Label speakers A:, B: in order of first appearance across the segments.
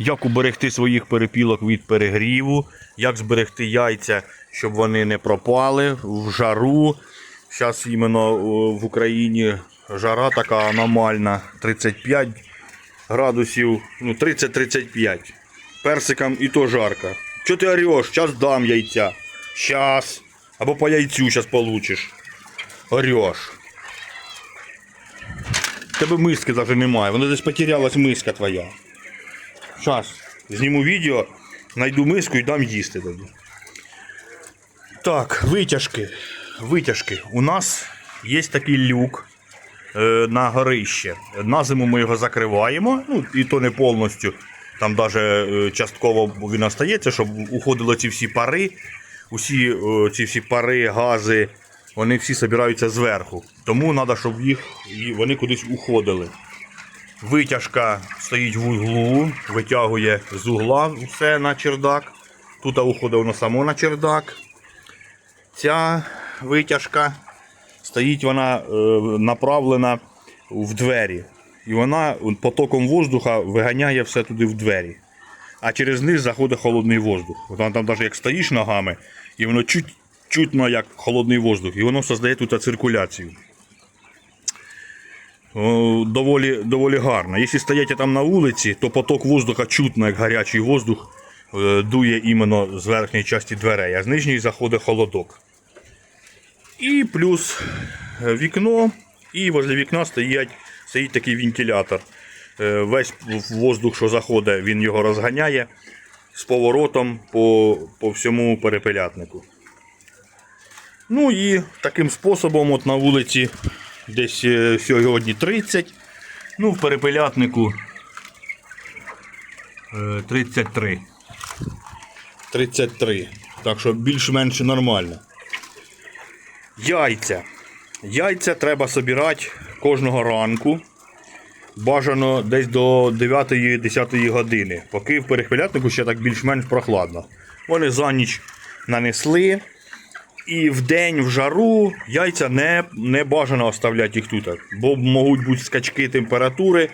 A: як уберегти своїх перепілок від перегріву, як зберегти яйця, щоб вони не пропали в жару. Зараз іменно в Україні жара така аномальна, 35 градусів, ну 30-35. Персикам і то жарко. Чого ти ореш? Зараз дам яйця. Щас. Або по яйцю зараз получиш. Ореш. Тебе миски навіть немає. Вона десь потерялась миска твоя. Зараз. Зніму відео, знайду миску і дам їсти тобі. Так, витяжки. Витяжки. У нас є такий люк е, на горище. На зиму ми його закриваємо, ну і то не повністю. Там навіть частково він остається, щоб уходили ці всі пари. Усі е, ці всі пари, гази, вони всі збираються зверху. Тому треба, щоб їх вони кудись уходили. Витяжка стоїть в углу, витягує з угла все на чердак. Тут уходить воно само на чердак. Ця витяжка стоїть вона е, направлена в двері. І вона потоком воздуха виганяє все туди в двері. А через низ заходить холодний воздух. Там, там навіть як стоїш ногами, і воно чуть, чутно як холодний воздух. І воно создає тут циркуляцію. Доволі, доволі гарно. Якщо стоять там на вулиці, то поток воздуха чутно, як гарячий воздух е, дує іменно з верхньої частини дверей, а з нижньої заходить холодок. І плюс е, вікно, і возле вікна стоять, стоїть такий вентилятор. Е, Весь воздух, що заходить, він його розганяє з поворотом по, по всьому перепелятнику. Ну і таким способом от на вулиці десь е, сьогодні 30. Ну, в перепелятнику е, 33. 33. Так що більш-менш нормально. Яйця. Яйця треба собирати кожного ранку. Бажано десь до 9-10 години, поки в перепелятнику ще так більш-менш прохладно. Вони за ніч нанесли. І в день в жару яйця не, не бажано оставляти їх тут, бо можуть бути скачки температури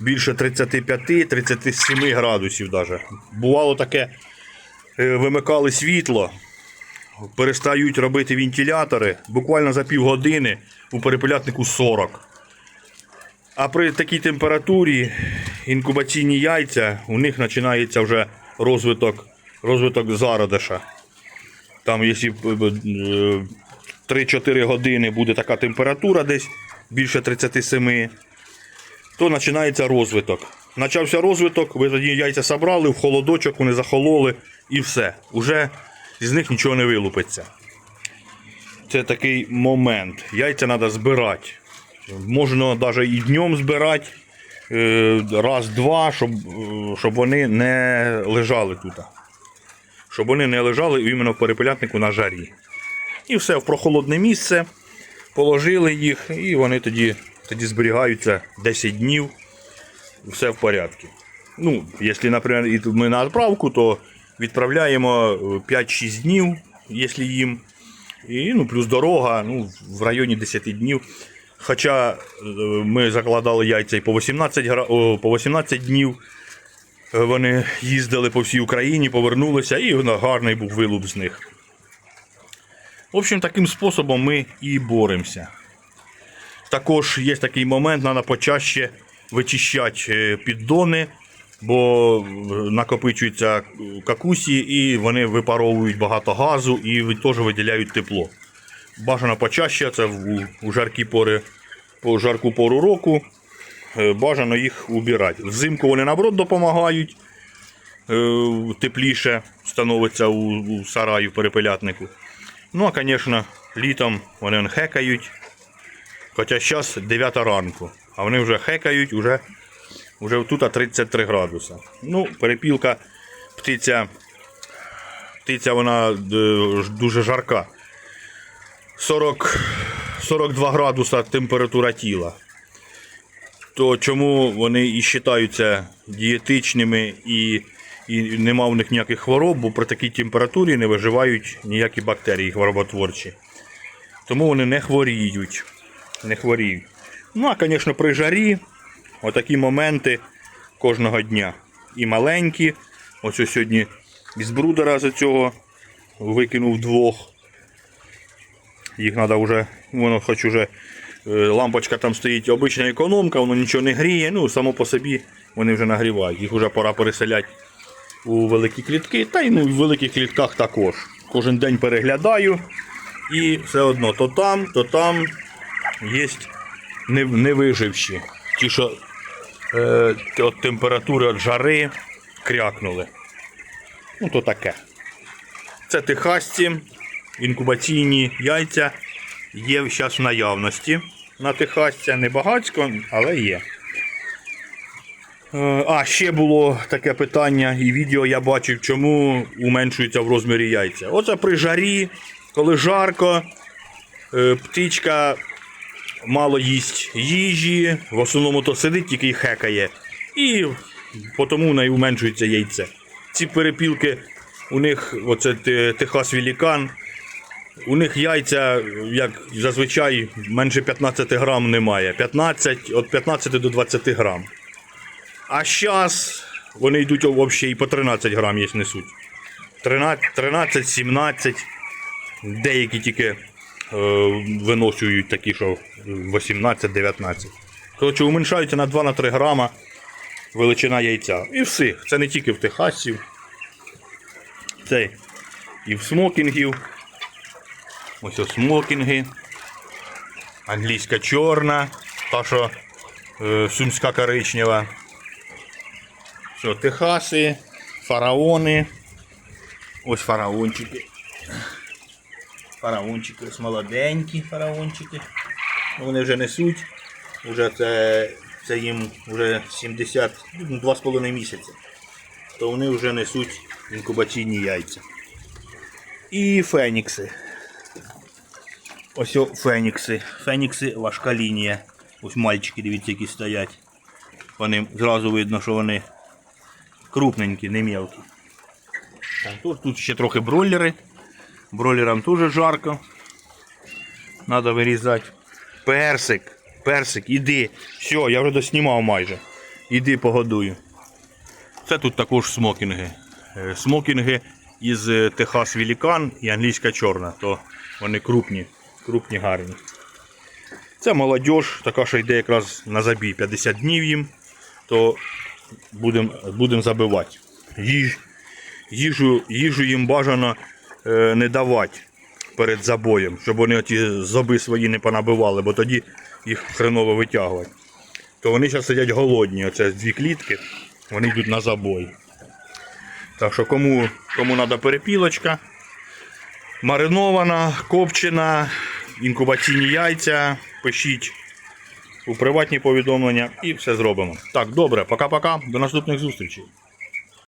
A: більше 35-37 градусів. Даже. Бувало таке, е, вимикали світло, перестають робити вентилятори, буквально за півгодини у перепелятнику 40. А при такій температурі інкубаційні яйця, у них починається вже розвиток, розвиток зародиша. Там, якщо е, е, 3-4 години буде така температура десь більше 37, то починається розвиток. Почався розвиток, ви тоді яйця забрали, в холодочок вони захололи і все. Уже з них нічого не вилупиться. Це такий момент. Яйця треба збирати. Можна навіть і днем збирати. е, Раз-два, щоб, е, щоб вони не лежали тут щоб вони не лежали іменно в перепелятнику на жарі. І все в прохолодне місце, положили їх, і вони тоді, тоді зберігаються 10 днів, все в порядку. Ну, якщо, наприклад, ми на відправку, то відправляємо 5-6 днів, якщо їм. І ну, плюс дорога ну, в районі 10 днів. Хоча е, ми закладали яйця і по 18, по 18 днів. Вони їздили по всій Україні, повернулися, і гарний був вилуп з них. В общем, таким способом ми і боремося. Також є такий момент, треба почаще вичищати е, піддони, бо е, накопичуються какусі і вони випаровують багато газу і теж виділяють тепло. Бажано почаще, це у жаркі пори, по жарку пору року. Е, бажано їх убирати. Взимку вони наоборот допомагають. е, Тепліше становиться у, сараї в перепелятнику. Ну, а, звісно, літом вони хекають. Хоча зараз 9 ранку, а вони вже хекають, уже, уже тут 33 градуса. Ну, перепілка, птиця, птиця вона е, дуже жарка. 40, 42 градуса температура тіла то чому вони і вважаються дієтичними і, і нема в них ніяких хвороб, бо при такій температурі не виживають ніякі бактерії хвороботворчі. Тому вони не хворіють. Не хворіють. Ну, а, звісно, при жарі отакі моменти кожного дня. і маленькі. Ось ось сьогодні із брудера з цього викинув двох. Їх треба вже, воно хоч уже лампочка там стоїть обична економка, воно нічого не гріє, ну само по собі вони вже нагрівають. Їх вже пора переселяти у великі клітки, та й ну, в великих клітках також. Кожен день переглядаю і все одно то там, то там є невиживші. Ті, що е, от температури, від жари крякнули. Ну, то таке. Це техасці, інкубаційні яйця є зараз в наявності на техасця. Не багатько, але є. Е, А, ще було таке питання, і відео я бачив, чому уменшується в розмірі яйця. Оце при жарі, коли жарко, е, птичка мало їсть їжі, в основному то сидить тільки і хекає. І тому в неї уменшується яйце. Ці перепілки, у них, оце Техас Велікан, у них яйця, як зазвичай, менше 15 грам немає. 15, від 15 до 20 грам. А зараз вони йдуть взагалі і по 13 грам є несуть. 13, 13 17. Деякі тільки е, виношують такі, що 18-19. Коротше, уменшаються на 2-3 грама величина яйця. І все. Це не тільки в техасів. Це і в смокінгів. Ось ось смокінги. Англійська чорна, та що е, сумська коричнева. Що, Техаси, фараони. Ось фараончики. Фараончики ось молоденькі фараончики. Вони вже несуть. Уже це, це їм вже 70, ну, 2,5 місяці. То вони вже несуть інкубаційні яйця. І фенікси. Ось фенікси. Фенікси важка лінія. Ось мальчики, дивіться, які стоять. Вони зразу видно, що вони крупненькі, не мелкі. Тут, тут ще трохи бройлери. Бройлерам теж жарко. Треба вирізати. Персик, персик, іди. Все, я вже доснімав майже. Іди погодую. Це тут також смокінги. Е, Смокінги із е, Техас Велікан і англійська чорна, то вони крупні, крупні гарні. Це молодь, така, що йде якраз на забій 50 днів їм, то будемо будем забивати. Їж, їжу, їжу їм бажано е, не давати перед забоєм, щоб вони ті зоби свої не понабивали, бо тоді їх хреново витягувати. То вони зараз сидять голодні, оце дві клітки, вони йдуть на забой. Так що кому, кому треба перепілочка, маринована, копчена, інкубаційні яйця, пишіть у приватні повідомлення і все зробимо. Так, добре, пока-пока, до наступних зустрічей.